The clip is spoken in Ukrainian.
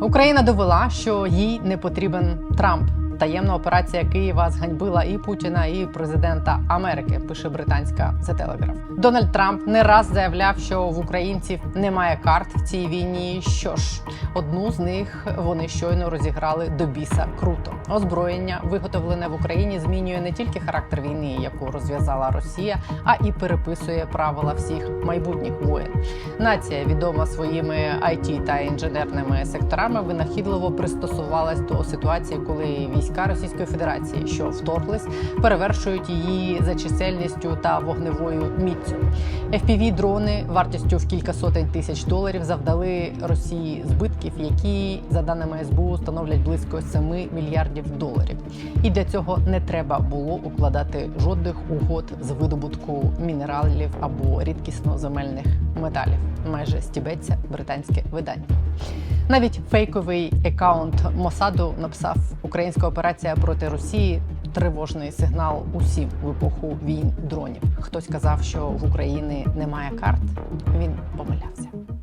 Україна довела, що їй не потрібен Трамп. Таємна операція Києва зганьбила і Путіна, і президента Америки. Пише британська The Telegraph. Дональд Трамп не раз заявляв, що в українців немає карт в цій війні. Що ж, одну з них вони щойно розіграли до біса круто. Озброєння, виготовлене в Україні, змінює не тільки характер війни, яку розв'язала Росія, а і переписує правила всіх майбутніх воєн. Нація, відома своїми IT та інженерними секторами, винахідливо пристосувалась до ситуації, коли війська Російської Федерації, що вторглись, перевершують її за чисельністю та вогневою міцю. fpv дрони вартістю в кілька сотень тисяч доларів завдали Росії збитків, які за даними СБУ становлять близько 7 мільярдів доларів. І для цього не треба було укладати жодних угод з видобутку мінералів або рідкісно земельних металів. Майже стібеться британське видання. Навіть фейковий екаунт Мосаду написав Українська операція проти Росії. Тривожний сигнал усім в епоху війн дронів. Хтось казав, що в Україні немає карт. Він помилявся.